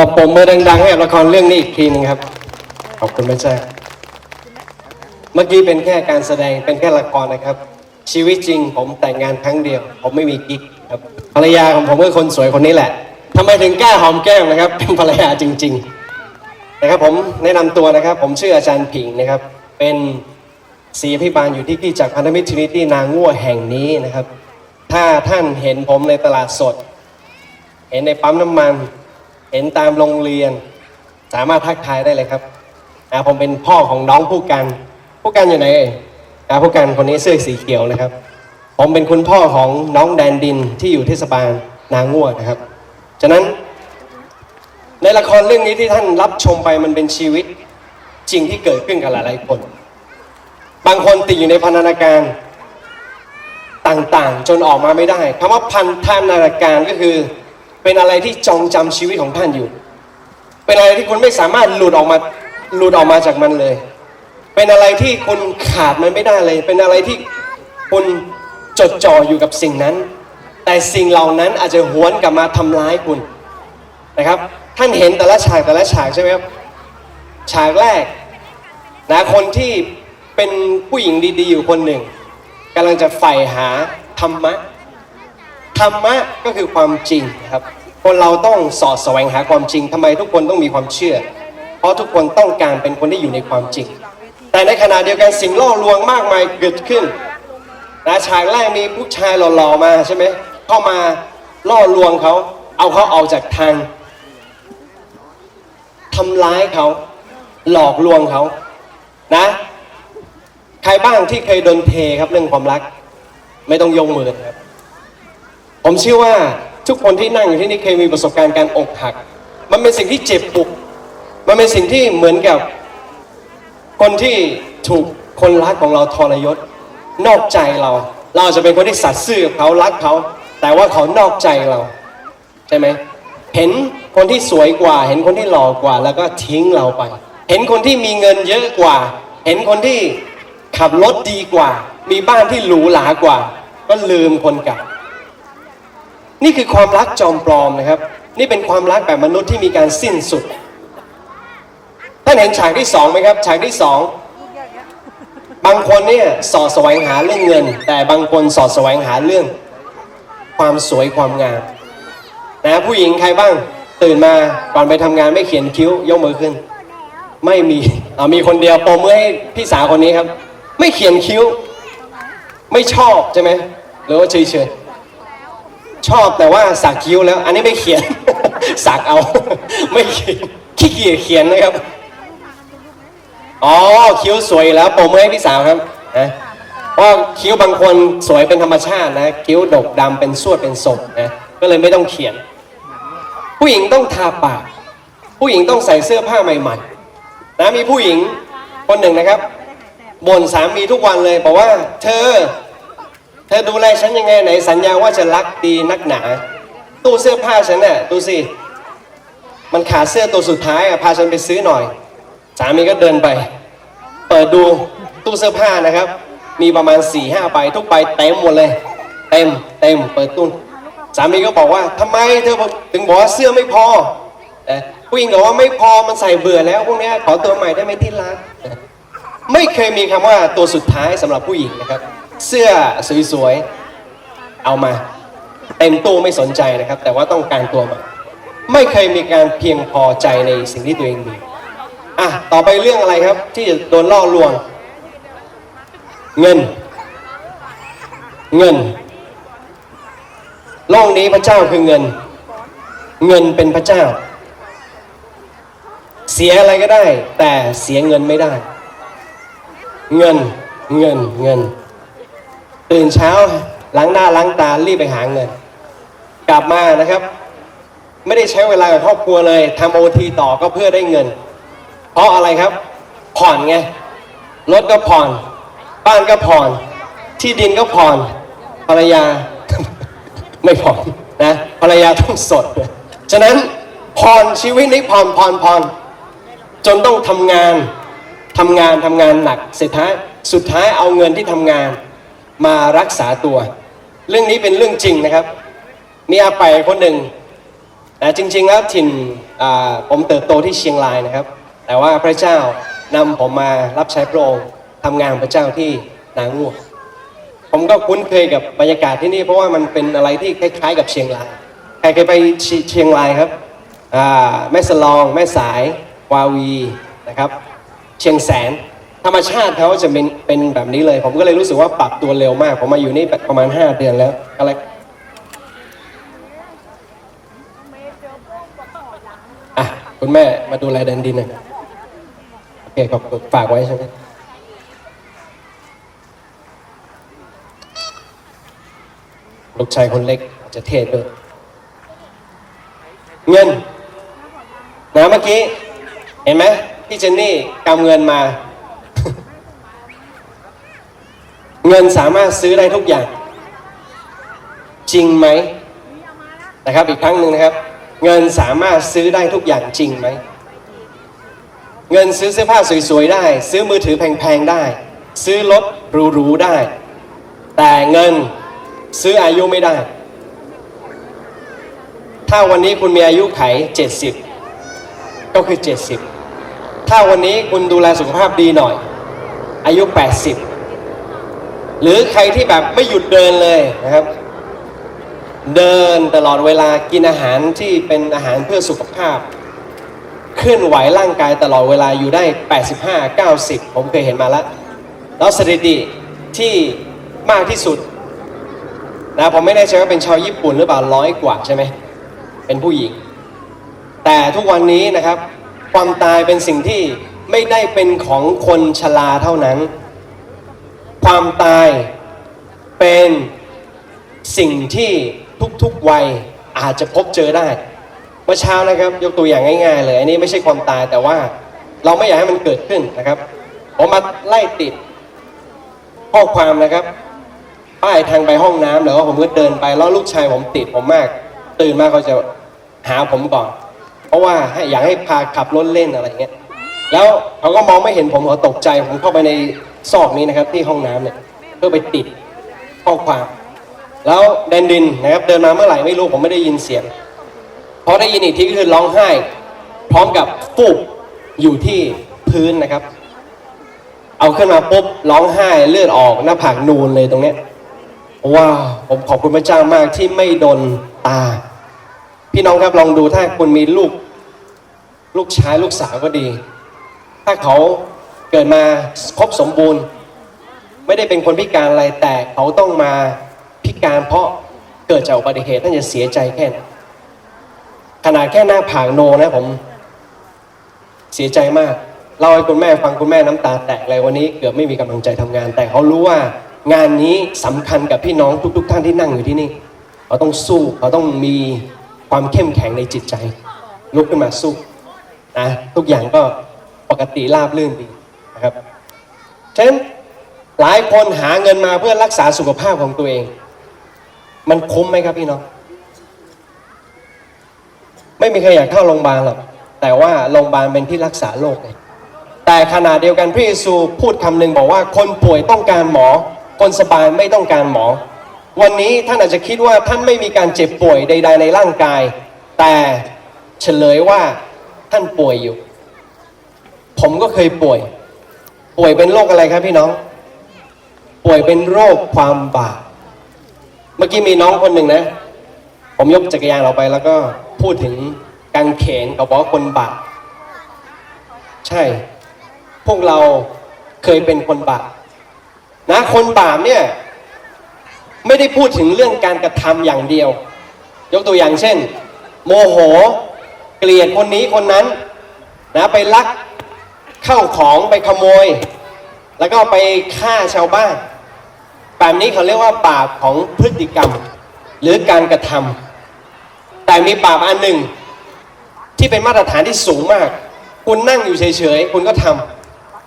เราปมมือดังๆให้ละครเรื่องนี้อีกทีหนึงครับ ขอบคุณพระเจ้า เมื่อกี้เป็นแค่การแสดงเป็นแค่ละครนะครับ ชีวิตจริงผมแต่งงานครั้งเดียว ผมไม่มีกิ๊กครับภรรยาของผมคือคนสวยคนนี้แหละทำไมถึงกล้าหอมแก้มนะครับ เป็นภรรยาจริง ๆ นะครับผมแนะนำตัวนะครับ ผมชื่ออาจารย์ผิงนะครับ เป็นศรีอภิบาลอยู่ที่ที่จากพันธมิตรทรินิตี้นางง่วแห่งนี้นะครับ ถ้าท่านเห็นผมในตลาดสด เห็นในปั๊มน้ำมัน เห็นตามโรงเรียน สามารถทักทายได้เลยครับอ่าผมเป็นพ่อของน้องผู้กัน ผู้กันอยู่ไหนเอ่ยอ่าผู้กันคนนี้เสื้อสีเขียวนะครับ ผมเป็นคุณพ่อของน้องแดนดินที่อยู่เทศบาลนางง่วนะครับ ฉะนั้น ในละครเรื่องนี้ที่ท่านรับชมไปมันเป็นชีวิตจริงที่เกิดขึ้นกับหลายๆคน บางคนติดอยู่ในพันธนาการต่างๆ จนออกมาไม่ได้คำว่าพันธนาการก็คือ เป็นอะไรที่จองจำชีวิตของท่านอยู่ เป็นอะไรที่คุณไม่สามารถหลุดออกมาหลุดออกมาจากมันเลย เป็นอะไรที่คุณขาดมันไม่ได้เลย เป็นอะไรที่คุณจดจ่ออยู่กับสิ่งนั้น แต่สิ่งเหล่านั้นอาจจะหวนกลับมาทำร้ายคุณนะครับ ท่านเห็นแต่ละฉากแต่ละฉากใช่ไหมครับ ฉากแรกนะคนที่เป็นผู้หญิงดีๆอยู่คนหนึ่งกำลังจะใฝ่หาธรรมะ ธรรมะก็คือความจริงนะครับ คนเราต้องสอดแสวงหาความจริงทำไมทุกคนต้องมีความเชื่อ เพราะทุกคนต้องการเป็นคนที่อยู่ในความจริง แต่ในขณะเดียวกันสิ่งล่อลวงมากมายเกิดขึ้นนะฉากแรกมีผู้ชายหล่อๆมาใช่ไหมเข้ามาล่อลวงเขา เอาเขาออกจากทางทำร้ายเขา หลอกลวงเขานะ ใครบ้างที่เคยโดนเทครับเรื่องความรัก ไม่ต้องยงมือครับ ผมเชื่อว่าทุกคนที่นั่งอยู่ที่นี่เคยมีประสบการณ์การอกหัก มันเป็นสิ่งที่เจ็บปวดมันเป็นสิ่งที่เหมือนกับ คนที่ถูกคนรักของเราทรยศ นอกใจเรา เราจะเป็นคนที่สัตย์ซื่อเขารักเขา แต่ว่าเขานอกใจเรา ใช่ไหมเห็นคนที่สวยกว่า เห็นคนที่หล่อกว่า แล้วก็ทิ้งเราไป เห็นคนที่มีเงินเยอะกว่า เห็นคนที่ขับรถดีกว่า มีบ้านที่หรูหรากว่า ก็ลืมคนเก่า นี่คือความรักจอมปลอมนะครับ นี่เป็นความรักแบบมนุษย์ที่มีการสิ้นสุด ท่านเห็นฉากที่สองไหมครับ ฉากที่สองบางคนเนี่ยสอดแสวงหาเรื่องเงิน แต่บางคนสอดแสวงหาเรื่อง ความสวยความงามนะผู้หญิงใครบ้างตื่นมาก่อนไปทำงานไม่เขียนคิ้วยกมือขึ้น ไม่มีเอามีคนเดียวโปรมือให้พี่สาวคนนี้ครับ ไม่เขียนคิ้ว ไม่ชอบใช่ไหมหรือว่าเฉยๆ ชอบแต่ว่าสักคิ้วแล้ว อันนี้ไม่เขียน สักเอา ไม่เขียนขี้เกียจเขียนนะครับ อ๋อคิ้วสวยแล้วโปรมือให้พี่สาวครับนะเพราะคิ้วบางคนสวยเป็นธรรมชาตินะ คิ้วดกดำเป็นสวดเป็นศพนะก็เลยไม่ต้องเขียน ผู้หญิงต้องทาปาก ผู้หญิงต้องใส่เสื้อผ้าใหม่ๆนะมีผู้หญิงคนหนึ่งนะครับบ่นสามีทุกวันเลยบอกว่า เธอ เธอดูแลฉันยังไงไหนสัญญาว่าจะรักดีนักหนา ตู้เสื้อผ้าฉันน่ะดูสิ มันขาดเสื้อตัวสุดท้ายอะพาฉันไปซื้อหน่อย สามีก็เดินไป เปิดดูตู้เสื้อผ้านะครับ มีประมาณ4ี่ห้าใบทุกใบเต็มหมดเลย เต็มเต็มเปิดตู้สามีก็บอกว่าทำไมเธอถึงบอกว่าเสื้อไม่พอเออผู้หญิงบอกว่าไม่พอมันใส่เบื่อแล้วพวกนี้ขอตัวใหม่ได้ไหมที่รักไม่เคยมีคำว่าตัวสุดท้ายสำหรับผู้หญิงนะครับ เสื้อสวยๆ เอามาเต็มตู้ไม่สนใจนะครับ แต่ว่าต้องการตัวใหม่ไม่เคยมีการเพียงพอใจในสิ่งที่ตัวเองมีอะต่อไปเรื่องอะไรครับ ที่จะโดนล่อลวง เงิน เงินโลกนี้พระเจ้าคือเงิน เงินเป็นพระเจ้า เสียอะไรก็ได้ แต่เสียเงินไม่ได้ เงินเงินเงิน ตื่นเช้าล้างหน้าล้างตารีบไปหาเงิน กลับมานะครับ ไม่ได้ใช้เวลากับครอบครัวเลยทำโอทีต่อก็เพื่อได้เงิน เพราะอะไรครับ ผ่อนไงรถก็ผ่อน บ้านก็ผ่อน ที่ดินก็ผ่อนภรรยา ไม่ผ่อนนะภรรยาต้องสด ฉะนั้นผ่อนชีวิตนี้ผ่อนผ่อนผ่อนจนต้องทำงานทำงานทำงานหนักเสร็จท้ายสุดท้ายเอาเงินที่ทำงาน มารักษาตัว เรื่องนี้เป็นเรื่องจริงนะครับ มีอาไปคนหนึ่งนะจริงๆแล้วถิ่นผมเติบโตที่เชียงรายนะครับ แต่ว่าพระเจ้านำผมมารับใช้พระองค์ทำงานของพระเจ้าที่นางูกผมก็คุ้นเคยกับบรรยากาศที่นี่เพราะว่ามันเป็นอะไรที่คล้ายๆ กับเชียงรายใครเคยไปเชียงรายครับแม่สลอง แม่สาย วาวีนะครับ เชียงแสน ธรรมชาติเขาจะเป็นเป็นแบบนี้เลย ผมก็เลยรู้สึกว่าปรับตัวเร็วมาก ผมมาอยู่นี่ประมาณ 5 เดือนแล้ว อะไรอะคุณแม่มาดูแลแดนดินหน่อยโอเคขอบคุณฝากไว้ใช่ไหมลูกชายคนเล็กจจะเทศด้วย เงินนะเมื่อกี้ เห็นไหมพี่เจนนี่กำเงินมา เงินสามารถซื้อได้ทุกอย่าง จริงไหมนะครับอีกครั้งหนึ่งนะครับ เงินสามารถซื้อได้ทุกอย่างจริงไหมเงินซื้อเสื้อผ้าสวยๆได้ ซื้อมือถือแพงๆได้ ซื้อรถหรูๆได้ แต่เงินซื้ออายุไม่ได้ ถ้าวันนี้คุณมีอายุไข 70 ก็คือ 70 ถ้าวันนี้คุณดูแลสุขภาพดีหน่อย อายุ 80 หรือใครที่แบบไม่หยุดเดินเลยนะครับ เดินตลอดเวลากินอาหารที่เป็นอาหารเพื่อสุขภาพ เคลื่อนไหวร่างกายตลอดเวลาอยู่ได้ 85 90 ผมเคยเห็นมาแล้ว แล้วสถิติที่มากที่สุดนะผมไม่แน่ใจว่าเป็นชาวญี่ปุ่นหรือเปล่าร้อยกว่าใช่ไหมเป็นผู้หญิง แต่ทุกวันนี้นะครับ ความตายเป็นสิ่งที่ไม่ได้เป็นของคนชราเท่านั้น ความตายเป็นสิ่งที่ทุกๆวัยอาจจะพบเจอได้ เมื่อเช้านะครับยกตัวอย่างง่ายๆเลย อันนี้ไม่ใช่ความตายแต่ว่าเราไม่อยากให้มันเกิดขึ้นนะครับ ผมมาไล่ติดข้อความนะครับป้ายทางไปห้องน้ำแล้วก็ผมก็เดินไปแล้วลูกชายผมติดผมมาก ตื่นมาเขาจะหาผมก่อน เพราะว่าอยากให้พาขับรถเล่นอะไรเงี้ยแล้วเขาก็มองไม่เห็นผมเขาตกใจผมเข้าไปใน ซอกนี้นะครับที่ห้องน้ำเนี่ยเพื่อไปติดข้อความ แล้วแดนดินนะครับเดินมาเมื่อไหร่ไม่รู้ผมไม่ได้ยินเสียงพอได้ยินอีกทีก็คือร้องไห้ พร้อมกับฟูบอยู่ที่พื้นนะครับ เอาขึ้นมาปุ๊บร้องไห้เลือดออกหน้าผากนูนเลยตรงเนี้ยว้าวผมขอบคุณพระเจ้ามากที่ไม่โดนตา พี่น้องครับลองดูถ้าคุณมีลูก ลูกชายลูกสาวก็ดี ถ้าเขา เกิดมาครบสมบูรณ์ ไม่ได้เป็นคนพิการอะไรแต่เขาต้องมาพิการเพราะเกิดจากอุบัติเหตุท่านจะเสียใจแค่ไหนขนาดแค่หน้าผากโนนะผมเสียใจมากเล่าให้คุณแม่ฟังคุณแม่น้ำตาแตกเลยวันนี้เกือบไม่มีกำลังใจทำงาน แต่เขารู้ว่างานนี้สำคัญกับพี่น้องทุก ๆ ท่านที่นั่งอยู่ที่นี่ เขาต้องสู้เขาต้องมีความเข้มแข็งในจิตใจ ลุกขึ้นมาสู้นะทุกอย่างก็ปกติราบรื่นดี นะครับฉะนั้นหลายคนหาเงินมาเพื่อรักษาสุขภาพของตัวเอง มันคุ้มไหมครับพี่น้องไม่มีใครอยากเข้าโรงพยาบาลหรอกแต่ว่าโรงพยาบาลเป็นที่รักษาโรคไงแต่ขณะเดียวกันพระเยซูพูดคำหนึ่งบอกว่า คนป่วยต้องการหมอ คนสบายไม่ต้องการหมอ วันนี้ท่านอาจจะคิดว่าท่านไม่มีการเจ็บป่วยใด ๆ ในร่างกาย แต่เฉลยว่าท่านป่วยอยู่ ผมก็เคยป่วย ป่วยเป็นโรคอะไรครับพี่น้อง ป่วยเป็นโรคความบาปเมื่อกี้มีน้องคนหนึ่งนะ ผมยกจักรยานออกไปแล้วก็พูดถึงกางเขนเขาบอกว่าคนบาปใช่ พวกเราเคยเป็นคนบาปนะคนบาปเนี่ย ไม่ได้พูดถึงเรื่องการกระทำอย่างเดียว ยกตัวอย่างเช่น โมโหเกลียดคนนี้คนนั้น นะไปลัก เข้าของไปขโมย แล้วก็ไปฆ่าชาวบ้านแบบนี้เขาเรียกว่าบาปของพฤติกรรม หรือการกระทำแต่มีบาปอันหนึ่ง ที่เป็นมาตรฐานที่สูงมาก คุณนั่งอยู่เฉยๆคุณก็ท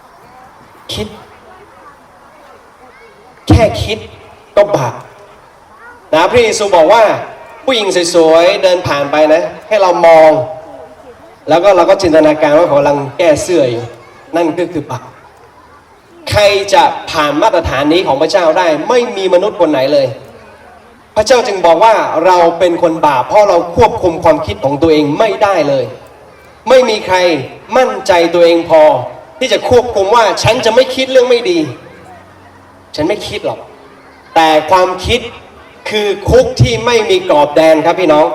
ำคิด แค่คิดก็บาปนะพระเยซูบอกว่า ผู้หญิงสวยๆเดินผ่านไปนะ ให้เรามอง แล้วก็เราก็จินตนาการว่าเขากำลังแก้เสื้ออยู่ นั่นก็คือบาปใครจะผ่านมาตรฐานนี้ของพระเจ้าได้ ไม่มีมนุษย์คนไหนเลย พระเจ้าจึงบอกว่าเราเป็นคนบาปเพราะเราควบคุมความคิดของตัวเองไม่ได้เลย ไม่มีใครมั่นใจตัวเองพอ ที่จะควบคุมว่าฉันจะไม่คิดเรื่องไม่ดี ฉันไม่คิดหรอก แต่ความคิดคือคุกที่ไม่มีกรอบแดนครับพี่น้อง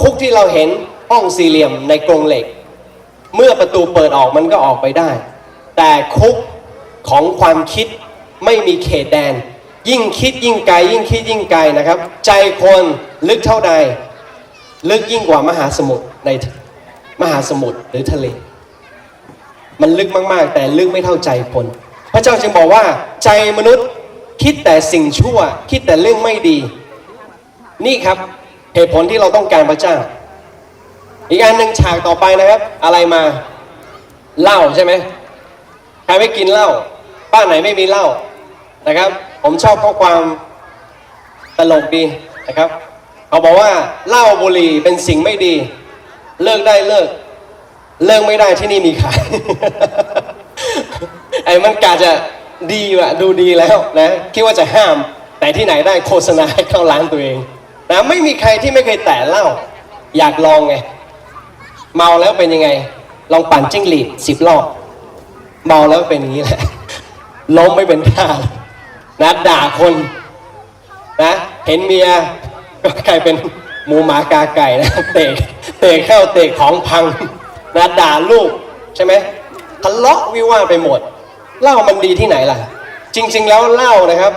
คุกที่เราเห็นห้องสี่เหลี่ยมในกรงเหล็ก เมื่อประตูเปิดออกมันก็ออกไปได้ แต่คุกของความคิดไม่มีเขตแดน ยิ่งคิดยิ่งไกลยิ่งคิดยิ่งไกลนะครับ ใจคนลึกเท่าใด ลึกยิ่งกว่ามหาสมุทรในมหาสมุทรหรือทะเล มันลึกมากๆ แต่ลึกไม่เท่าใจคน พระเจ้าจึงบอกว่าใจมนุษย์คิดแต่สิ่งชั่ว คิดแต่เรื่องไม่ดี นี่ครับเหตุผลที่เราต้องการพระเจ้า อีกอันหนึ่งฉากต่อไปนะครับ อะไรมาเหล้าใช่ไหมใครไม่กินเหล้าบ้านไหนไม่มีเหล้านะครับ ผมชอบข้อความตลกดีนะครับเขาบอกว่าเหล้าบุหรี่เป็นสิ่งไม่ดี เลิกได้เลิก เลิกไม่ได้ที่นี่มีขาย ไอ้มันกาจะดีว่ะดูดีแล้วนะคิดว่าจะห้าม แต่ที่ไหนได้โฆษณาให้เข้าร้านตัวเองนะไม่มีใครที่ไม่เคยแตะเหล้าอยากลองไง เมาแล้วเป็นยังไง ลองปั่นจิ้งหรีดสิบรอบ เมาแล้วเป็นอย่างนี้แหละ ล้มไม่เป็นท่านะด่าคนนะ เห็นเมียก็กลายเป็นหมูหมากาไก่นะเตะเตะเข้าเตะของพังนะด่าลูกใช่ไหมทะเลาะวิวาไปหมดเหล้ามันดีที่ไหนล่ะ จริง ๆ แล้วเหล้านะครับ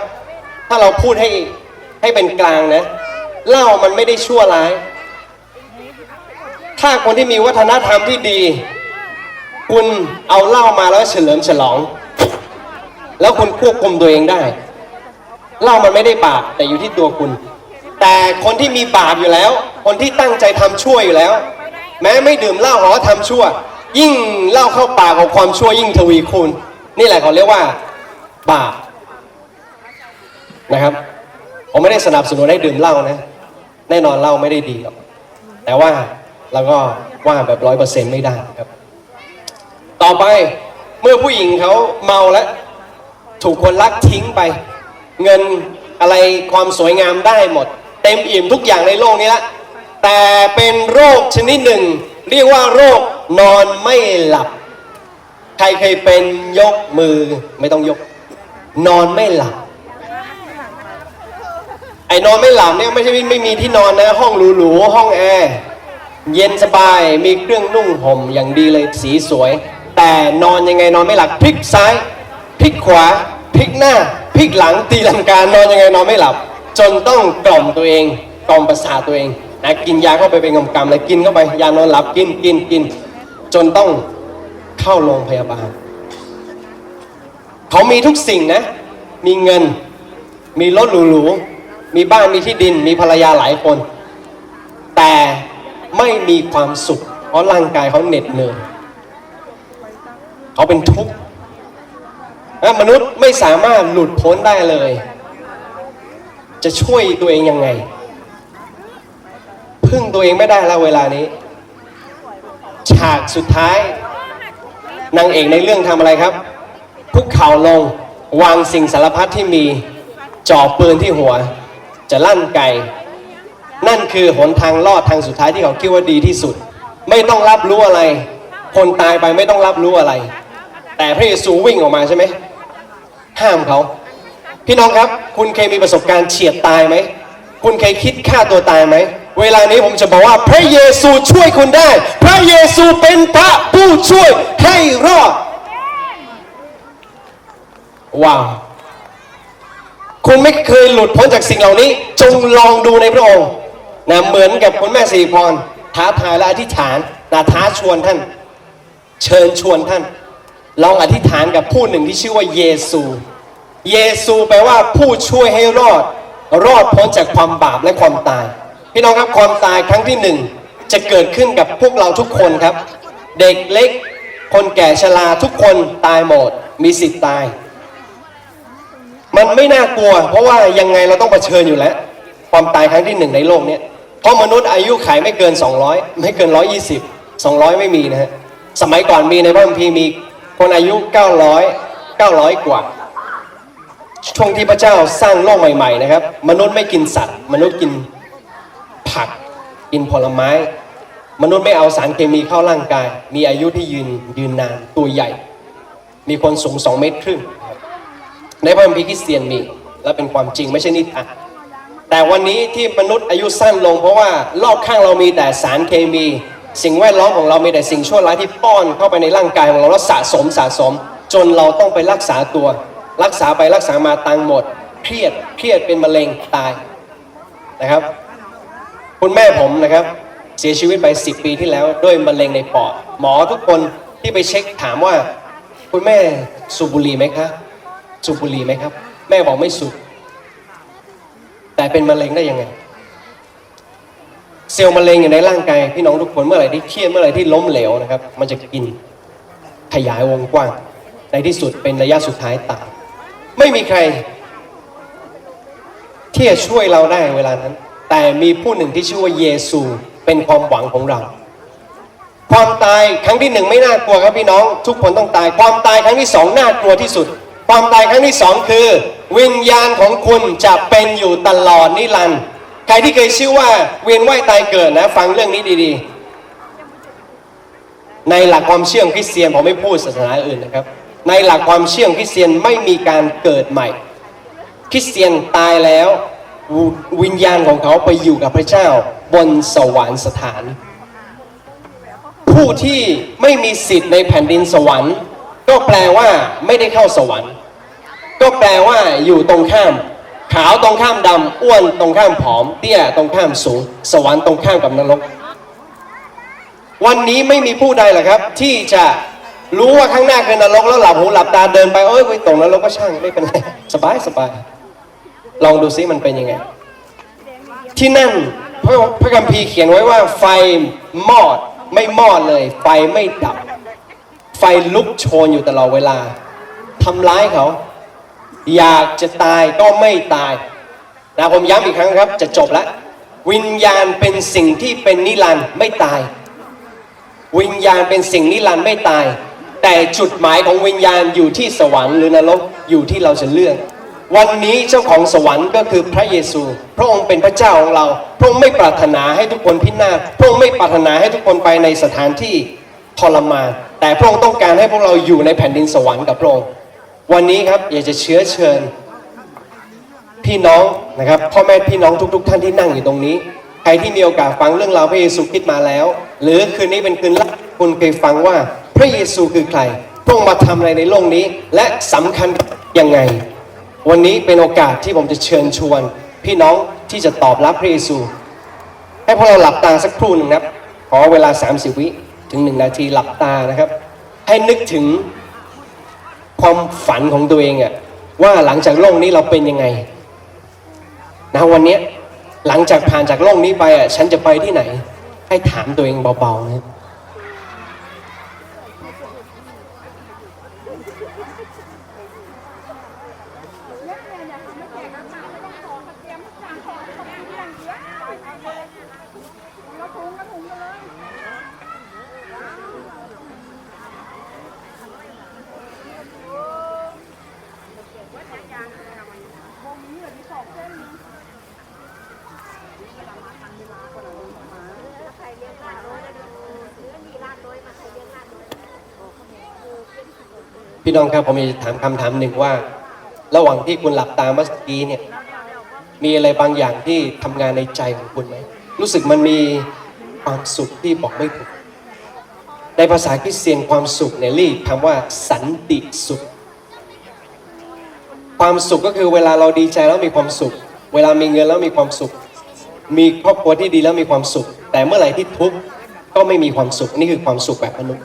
ถ้าเราพูดให้ให้เป็นกลางนะเหล้ามันไม่ได้ชั่วร้าย ถ้าคนที่มีวัฒนธรรมที่ดี คุณเอาเหล้ามาแล้วเฉลิมฉลอง แล้วคุณควบคุมตัวเองได้เหล้ามันไม่ได้บาปแต่อยู่ที่ตัวคุณ แต่คนที่มีบาปอยู่แล้ว คนที่ตั้งใจทำชั่วอยู่แล้ว แม้ไม่ดื่มเหล้าเขาก็ทำชั่ว ยิ่งเหล้าเข้าปากของความชั่วยิ่งทวีคูณนี่แหละเขาเรียกว่าบาปนะครับผมไม่ได้สนับสนุนให้ดื่มเหล้านะ แน่นอนเหล้าไม่ได้ดีหรอกแต่ว่า เราก็ว่าแบบร้อยเปอร์เซ็นต์ไม่ได้ครับ ต่อไปเมื่อผู้หญิงเขาเมาแล้วถูกคนรักทิ้งไป เงินอะไรความสวยงามได้หมด เต็มอิ่มทุกอย่างในโลกนี้ละแต่เป็นโรคชนิดหนึ่ง เรียกว่าโรคนอนไม่หลับ ใครเคยเป็นยกมือไม่ต้องยก นอนไม่หลับไอ้นอนไม่หลับเนี่ยไม่ใช่ไม่มีที่นอนนะ ห้องหรูๆห้องแอร์ เย็นสบายมีเครื่องนุ่งห่มอย่างดีเลยสีสวย แต่นอนยังไงนอนไม่หลับพลิกซ้ายพลิกขวาพลิกหน้าพลิกหลังตีลังกานอนยังไงนอนไม่หลับ จนต้องกล่อมตัวเองกล่อมประสาทตัวเองนะกินยาเข้าไปเป็นกำกำเลยกินเข้าไปยานอนหลับกินกินกิน จนต้องเข้าโรงพยาบาล เขามีทุกสิ่งนะ มีเงิน มีรถหรูๆมีบ้านมีที่ดินมีภรรยาหลายคน แต่ มีความสุข เพราะร่างกายเขาเหน็ดเหนื่อยเขาเป็นทุกข์และมนุษย์ไม่สามารถหลุดพ้นได้เลย จะช่วยตัวเองยังไง พึ่งตัวเองไม่ได้แล้วเวลานี้ ฉากสุดท้ายนางเอกในเรื่องทำอะไรครับคุกเข่าลงวางสิ่งสารพัดที่มีจ่อปืนที่หัว จะลั่นไก นั่นคือหนทางรอดทางสุดท้ายที่เขาคิดว่าดีที่สุด ไม่ต้องรับรู้อะไร คนตายไปไม่ต้องรับรู้อะไร แต่พระเยซูวิ่งออกมาใช่ไหมห้ามเขาพี่น้องครับ คุณเคยมีประสบการณ์เฉียดตายไหม คุณเคยคิดฆ่าตัวตายไหม เวลานี้ผมจะบอกว่าพระเยซูช่วยคุณได้ พระเยซูเป็นพระผู้ช่วยให้รอด ว้าว คุณไม่เคยหลุดพ้นจากสิ่งเหล่านี้ จงลองดูในพระองค์ นะเหมือนกับคุณแม่สีพรท้าทายและอธิษฐานนะท้าชวนท่าน เชิญชวนท่าน ลองอธิษฐานกับผู้หนึ่งที่ชื่อว่าเยซู เยซูแปลว่าผู้ช่วยให้รอด รอดพ้นจากความบาปและความตาย พี่น้องครับความตายครั้งที่หนึ่งจะเกิดขึ้นกับพวกเราทุกคนครับ เด็กเล็ก คนแก่ชราทุกคนตายหมดมีสิทธิ์ตาย มันไม่น่ากลัว เพราะว่ายังไงเราต้องเผชิญอยู่แล้ว ความตายครั้งที่หนึ่งในโลกเนี้ เพราะมนุษย์อายุขัยไม่เกิน 200 ไม่เกิน 120 200 ไม่มีนะฮะสมัยก่อนมีในพระคัมภีร์มีคนอายุ 900 900 กว่า ช่วงที่พระเจ้าสร้างโลกใหม่ ๆ นะครับ มนุษย์ไม่กินสัตว์ มนุษย์กินผัก กินผลไม้ มนุษย์ไม่เอาสารเคมีเข้าร่างกาย มีอายุที่ยืนยืนนานตัวใหญ่ มีคนสูง 2 เมตรครึ่งในพระคัมภีร์คริสเตียนมี และเป็นความจริงไม่ใช่นิทาน แต่วันนี้ที่มนุษย์อายุสั้นลง เพราะว่ารอบข้างเรามีแต่สารเคมี สิ่งแวดล้อมของเรามีแต่สิ่งชั่วร้ายที่ป้อนเข้าไปในร่างกายของเราแล้วสะสมสะสม จนเราต้องไปรักษาตัว รักษาไปรักษามาตังค์หมด เครียดเครียดเป็นมะเร็งตายนะครับ คุณแม่ผมนะครับ เสียชีวิตไป 10 ปีที่แล้วด้วยมะเร็งในปอดหมอทุกคนที่ไปเช็คถามว่า คุณแม่สูบบุหรี่ไหมคะสูบบุหรี่ไหมครับ แม่บอกไม่สูบ แต่เป็นมะเร็งได้ยังไง เซลล์มะเร็งอยู่ในร่างกายพี่น้องทุกคนเมื่อไหร่ที่เครียดเมื่อไหร่ที่ล้มเหลวนะครับ มันจะกินขยายวงกว้าง ในที่สุดเป็นระยะสุดท้ายตายไม่มีใคร ที่จะช่วยเราได้เวลานั้น แต่มีผู้หนึ่งที่ชื่อว่าเยซูเป็นความหวังของเรา ความตายครั้งที่หนึ่งไม่น่ากลัวครับพี่น้อง ทุกคนต้องตาย ความตายครั้งที่สองน่ากลัวที่สุด ความตายครั้งที่สองคือ วิญญาณของคุณจะเป็นอยู่ตลอดนิรันดร์ใครที่เคยชื่อว่าเวียนว่ายตายเกิดนะ ฟังเรื่องนี้ดีๆ ในหลักความเชื่อของคริสเตียนผมไม่พูดศาสนาอื่นนะครับ ในหลักความเชื่อของคริสเตียนไม่มีการเกิดใหม่ คริสเตียนตายแล้วววิญญาณของเขาไปอยู่กับพระเจ้าบนสวรรค์สถาน ผู้ที่ไม่มีสิทธิ์ในแผ่นดินสวรรค์ ก็แปลว่าไม่ได้เข้าสวรรค์ ก็แปลว่าอยู่ตรงข้าม ขาวตรงข้ามดำอ้วนตรงข้ามผอม เตี้ยตรงข้ามสูง สวรรค์ตรงข้ามกับนรก วันนี้ไม่มีผู้ใดหรอกครับ ที่จะรู้ว่าข้างหน้าคือนรกแล้วหลับหูหลับตาเดินไปเอ้ยไปตรงนรกก็ช่างไม่เป็นไรสบายสบายลองดูซิมันเป็นยังไง ที่นั่นพระพระคัมภีร์เขียนไว้ว่า ไฟมอดไม่มอดเลย ไฟไม่ดับ ไฟลุกโชนอยู่ตลอดเวลาทำร้ายเขา อยากจะตายก็ไม่ตายนะผมย้ำอีกครั้งครับ จะจบแล้ววิญญาณเป็นสิ่งที่เป็นนิรันดร์ไม่ตาย วิญญาณเป็นสิ่งนิรันดร์ไม่ตาย แต่จุดหมายของวิญญาณอยู่ที่สวรรค์หรือนรกอยู่ที่เราจะเลือกวันนี้เจ้าของสวรรค์ก็คือพระเยซู พระองค์เป็นพระเจ้าของเรา พระองค์ไม่ปรารถนาให้ทุกคนพินาศพระองค์ไม่ปรารถนาให้ทุกคนไปในสถานที่ทรมานแต่พระองค์ต้องการให้พวกเราอยู่ในแผ่นดินสวรรค์กับพระองค์ วันนี้ครับอยากจะเชื้อเชิญ พี่น้องนะครับพ่อแม่พี่น้องทุก ๆ ท่านที่นั่งอยู่ตรงนี้ ใครที่มีโอกาสฟังเรื่องราวพระเยซูคริดมาแล้ว หรือคืนนี้เป็นคืนแรกคุณเคยฟังว่าพระเยซูคือใครพระองค์มาทำอะไรในโลกนี้ และสำคัญยังไง วันนี้เป็นโอกาสที่ผมจะเชิญชวน พี่น้องที่จะตอบรับพระเยซู ให้พวกเราหลับตาสักครู่หนึ่งนะครับขอเวลา 30 วิถึง 1 นาทีหลับตานะครับ ให้นึกถึง ความฝันของตัวเองอะว่าหลังจากโลกนี้เราเป็นยังไงนะวันนี้หลังจากผ่านจากโลกนี้ไปอะฉันจะไปที่ไหน ให้ถามตัวเองเบาๆนะ พี่น้องครับผมมีถามคำถามหนึ่งว่า ระหว่างที่คุณหลับตาเมื่อกี้เนี่ย มีอะไรบางอย่างที่ทำงานในใจของคุณไหมรู้สึกมันมีความสุขที่บอกไม่ถูกในภาษาคริสเตียนความสุขเนี่ยรีกคำว่าสันติสุข ความสุขก็คือเวลาเราดีใจแล้วมีความสุข เวลามีเงินแล้วมีความสุข มีครอบครัวที่ดีแล้วมีความสุข แต่เมื่อไหร่ที่ทุกข์ก็ไม่มีความสุขนี่คือความสุขแบบมนุษย์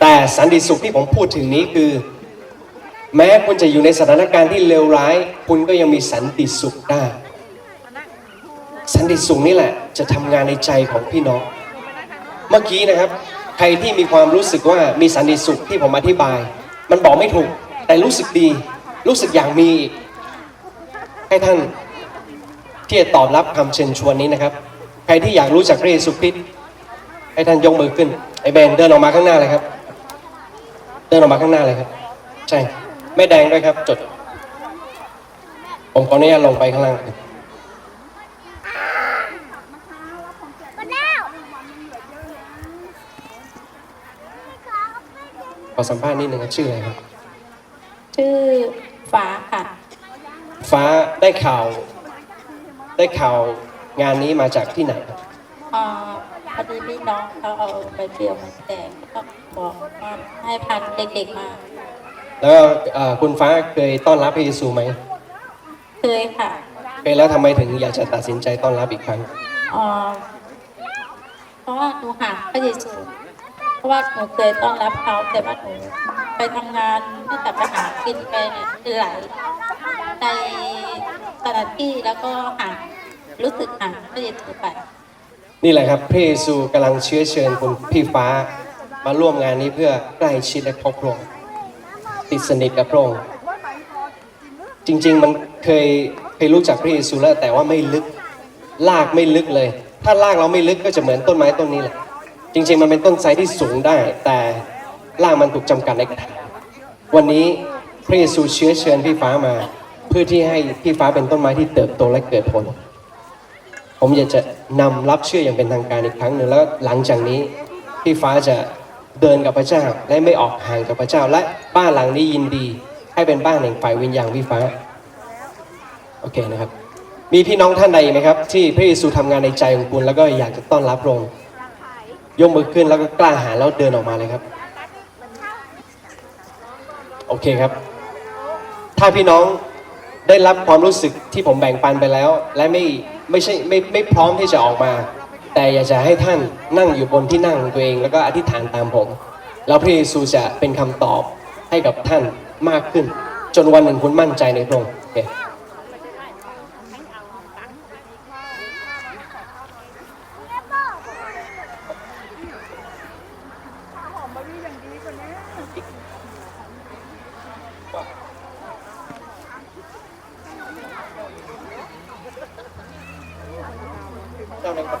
แต่สันติสุขที่ผมพูดถึงนี้คือ แม้คุณจะอยู่ในสถานการณ์ที่เลวร้าย คุณก็ยังมีสันติสุขได้ สันติสุขนี่แหละ จะทำงานในใจของพี่น้อง เมื่อกี้นะครับ ใครที่มีความรู้สึกว่ามีสันติสุขที่ผมอธิบาย มันบอกไม่ถูก แต่รู้สึกดี รู้สึกอย่างมีให้ท่าน ที่จะตอบรับคำเชิญชวนนี้นะครับ ใครที่อยากรู้จักพระเยซูคริสต์ให้ท่านยกมือขึ้น ไอ้เบนเดินออกมาข้างหน้าเลยครับ เดินออกมาข้างหน้าเลยครับ ใช่แม่แดงด้วยครับ จด ผมขออนุญาตลงไปข้างล่างก็แล้วขอสัมภาษณ์นิดนึงครับชื่ออะไรครับ ชื่อฟ้าค่ะ ฟ้าได้ข่าว ได้ข่าวงานนี้มาจากที่ไหนครับอ่าพอดีพี่น้องเขาเอาใบเปรียวมาแจกก็บอกว่าให้พันเด็กๆมา แล้วก็เอ่อคุณฟ้าเคยต้อนรับพระเยซูไหมเคยค่ะเคยแล้วทำไมถึงอยากจะตัดสินใจต้อนรับอีกครั้ง อ่าเพราะว่าหนูหาพระเยซูเพราะว่าหนูเคยต้อนรับเขาแต่ว่าหนูไปทำงานตั้งแต่ไปหากินไปเนี่ยหลายใน สถานที่แล้วก็หารู้สึกหาพระเยซูไป นี่แหละครับพระเยซูกำลังเชื้อเชิญคุณพี่ฟ้ามาร่วมงานนี้เพื่อใกล้ชิดและครอบครัวติดสนิทกับพระองค์จริง ๆ มันเคยเคยรู้จักพระเยซูแล้วแต่ว่าไม่ลึกลากไม่ลึกเลย ถ้าลากเราไม่ลึกก็จะเหมือนต้นไม้ต้นนี้แหละ จริง ๆ มันเป็นต้นไทรที่สูงได้ แต่ลากมันถูกจำกัดในกระถางวันนี้พระเยซูเชื้อเชิญพี่ฟ้ามา เพื่อที่ให้พี่ฟ้าเป็นต้นไม้ที่เติบโตและเกิดผล ผมอยากจะนำรับเชื่ออย่างเป็นทางการอีกครั้งหนึ่งแล้วหลังจากนี้ พี่ฟ้าจะเดินกับพระเจ้าและไม่ออกห่างกับพระเจ้า และบ้านหลังนี้ยินดี ให้เป็นบ้านแห่งฝ่ายวิญญาณพี่ฟ้าโอเคนะครับ มีพี่น้องท่านใดไหมครับ ที่พระเยซูทำงานในใจของคุณแล้วก็อยากจะต้อนรับพรองยกมือขึ้นแล้วก็กล้าหาแล้วเดินออกมาเลยครับ โอเคครับ ถ้าพี่น้อง ได้รับความรู้สึกที่ผมแบ่งปันไปแล้ว และไม่ไม่ใช่ไม่ไม่พร้อมที่จะออกมา แต่อยากจะให้ท่านนั่งอยู่บนที่นั่งของตัวเอง แล้วก็อธิษฐานตามผม แล้วพระเยซูจะเป็นคำตอบให้กับท่านมากขึ้น จนวันหนึ่งคุณมั่นใจในพระองค์โอเค เจ้าหนึ่งครับ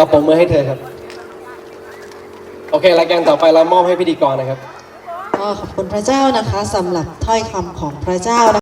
เราปมมือให้เธอครับ โอเครายการต่อไปเรามอบให้พิธีกรนะครับ ก็ขอบคุณพระเจ้านะคะสำหรับถ้อยคำของพระเจ้านะคะ